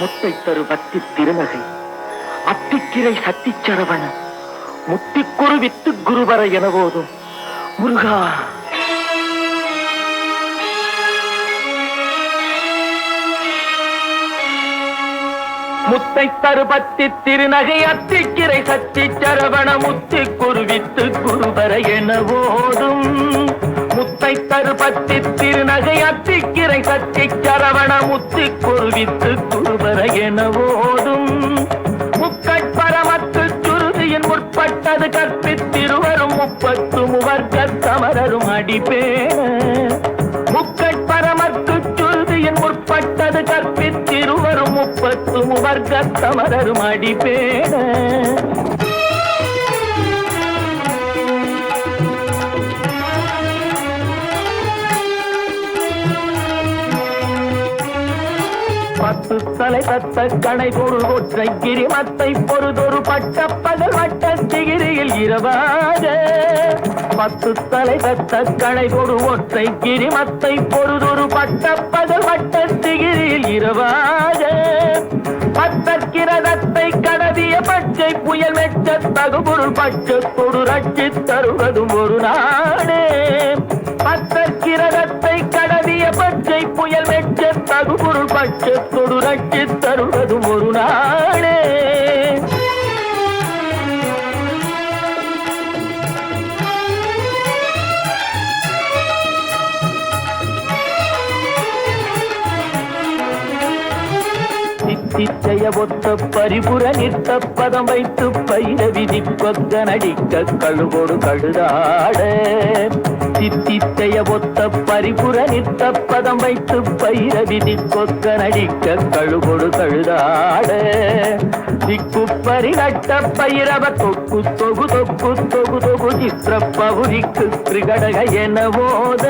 முத்தை தரு பக்தி திருநகை. அத்திக்கிரை சத்திச்சரவண முத்திக்குரு வித்து குருவர என போதும் முருகா முத்தை தருபத்தி திருநகை அத்திக்கிரை சத்தி சரவண. முத்தி குருவித்து குருவர என ஓதும் முத்தை தருபத்தி திருநகை கரை கட்டி சரவண முத்து குருவித்து குருவர என ஓடும் முக்கட்பரமத்து சுருதியின் முற்பட்டது கற்பித்திருவரும் முப்பத்து முவர்க்க சமரரும் அடிப்பேன முக்கட்பரமத்து சுருதியின் முற்பட்டது கற்பித்திருவரும் முப்பத்து முவர்க்க சமரரும் அடிப்பேன் பத்து தலை தத்த கடை பொருள் ஒற்றை கிரிமத்தை பொறுதொரு பட்ட பகல் வட்ட சிகிரியில் இரவாக பத்து தலை தத்த கடை பொரு ஒற்றை கிரிமத்தை பொறுதொரு பட்ட பகல் வட்ட திகிரியில் இரவாக பத்தற்கிரதத்தை கடதிய பச்சை புயல் மெச்ச தகுபொருள் பச்சை தொடு ரட்சி தருவதும் ஒரு நாடு. தகுபொருள் பச்சத்தொடு தொடு ரட்சி தருவதும் ஒரு நாளே. சித்திச்சய ஒத்த பரிபுற நிற்க பதம் வைத்து பயிர விதி நடிக்க கழுகோடு கழுதாட. சித்திச்சய ஒத்த பரிபுர நித்த பதம் வைத்து பயிர விதி கொக்க நடிக்க கழுகொடு கழுதாட. திக்கு பரிகட்ட பயிரவ தொக்கு தொகு தொக்கு தொகு தொகு சித்திர பகுதிக்கு திரிகடக என போத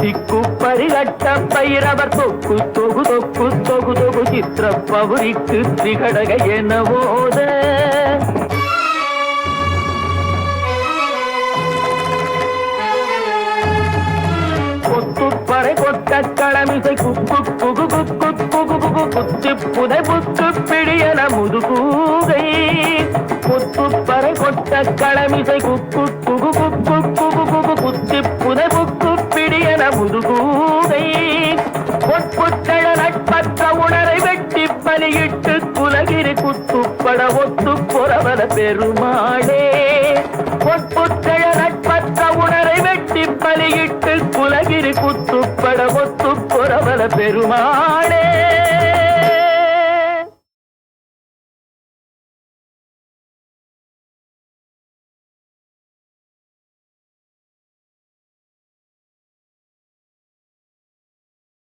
திக்கு பரிகட்ட பைரவர் தொக்கு தொகு தொக்கு தொகு தொகு சித்திர பகுதிக்கு திரிகடக என போத கொத்துப்பறை கொட்ட களமிசை குக்கு குகு குக்கு குகு குகு குத்தி புதை புத்து பிடியன முதுகூகை கொத்துப்பறை கொட்ட களமிசை குக்கு குகு குக்கு குகு குகு குத்து புதை புக்கு பிடியன முதுகூகை பொற்புத்தழ நட்பற்ற உணரை வெட்டி பலியிட்டு குலகிரி குத்துப்பட ஒத்து புறவல பெருமாளே பொற்புத்தழ நட்பற்ற உணரை வெட்டி பலியிட்டு குலகிரி குத்துப்பட ஒத்து புறவல பெருமாளே